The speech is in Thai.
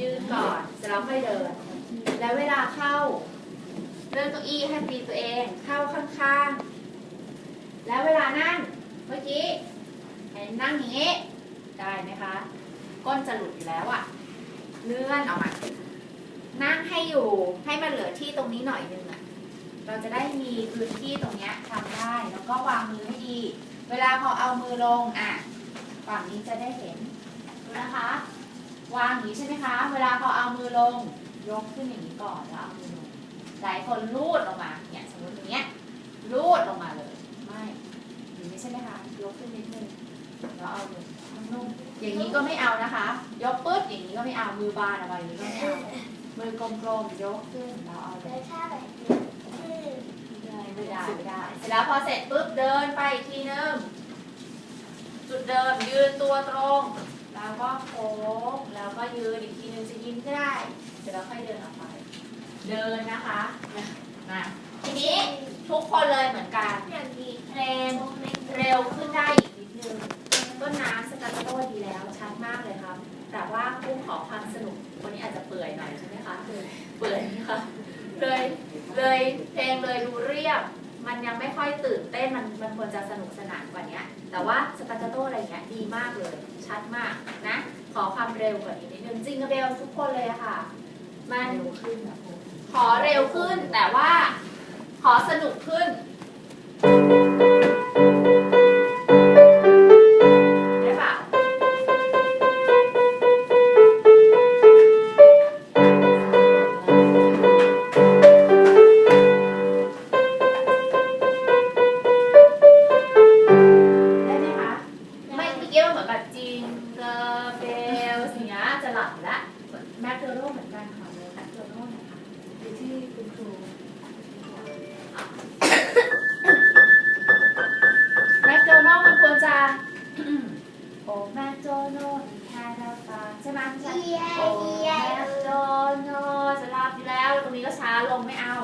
ยืนก่อน เสร็จแล้วค่อยเดิน แล้วเวลาเข้า เลื่อนเก้าอี้ให้ปีตัวเอง เข้าข้างๆ แล้วเวลานั่ง เมื่อกี้เห็นนั่งอย่างนี้ ได้ไหมคะ ก้นจะหลุดอยู่แล้วอะเลื่อนออกมา นั่งให้อยู่ ให้มันเหลือที่ตรงนี้หน่อยนึงอะเราจะได้มีพื้นที่ตรงเนี้ยทำได้ แล้วก็วางมือให้ดี เวลาพอเอามือลงอะฝั่งนี้จะได้เห็น ดูนะคะ วางอย่างนี้ใช่ไหมคะ เวลาพอเอามือลง ยกขึ้นอย่างนี้ก่อนแล้วเอามือลงหลายคนลูดลงมาเนี่ยสมมติอย่างเงี้ยลูดลงมาเลย ไม่อย่างนี้ใช่ไหมคะ ยกขึ้นนิดนึงแล้วเอามือนุ่มๆอย่างนี้ก็ไม่เอานะคะ ยกปุ๊บอย่างนี้ก็ไม่เอา มือบานเอาไว้อย่างนี้ก็ไม่เอา มือกลมๆยกขึ้นแล้วเอาเลยวถ้าแบบนี้คือไม่ได้ไม่ได้ เสร็จแล้วพอเสร็จปุ๊บเดินไปอีกทีนึง จุดเดิมยืนตัวตรง แล้วก็โค้งแล้วก็ยืนอีกทีนึงจะยิ้มก็ได้เสร็จแล้วค่อยเดินออกไป เดินนะคะนะทีนี้ทุกคนเลยเหมือนกันอย่างนี้เพลงเร็วขึ้นได้อีกนิดนึงต้นน้ำสตาร์โต้ดีแล้วชัดมากเลยครับ แต่ว่ากุ้งขอความสนุกวันนี้อาจจะเปื่อยหน่อยใช่ไหมคะเปื่อยนะคะเลยเลยเพลงเลยดูเรียบ มันยังไม่ค่อยตื่นเต้นมันมันควรจะสนุกสนานกว่านี้ แต่ว่าสตาร์โต้อะไรเงี้ยดีมากเลย ชัดมากนะ ขอความเร็วกว่านี้นิดนึงจริงกับเบลทุกคนเลยอะค่ะ มันขอเร็วขึ้นแต่ว่า ขอสนุกขึ้น แมคเดโร่เหมือนกันค่ะเลยแมคเดโร่นะคะอยู่ที่คุณครูแมคโดนัลมันควรจะโอ้แมคโดนัลแฮร์ดฟาใช่ไหมใช่เอียโอ้เอียแมคโดนัลจะหลับอยู่แล้วตรงนี้ก็ช้าลงไม่เอา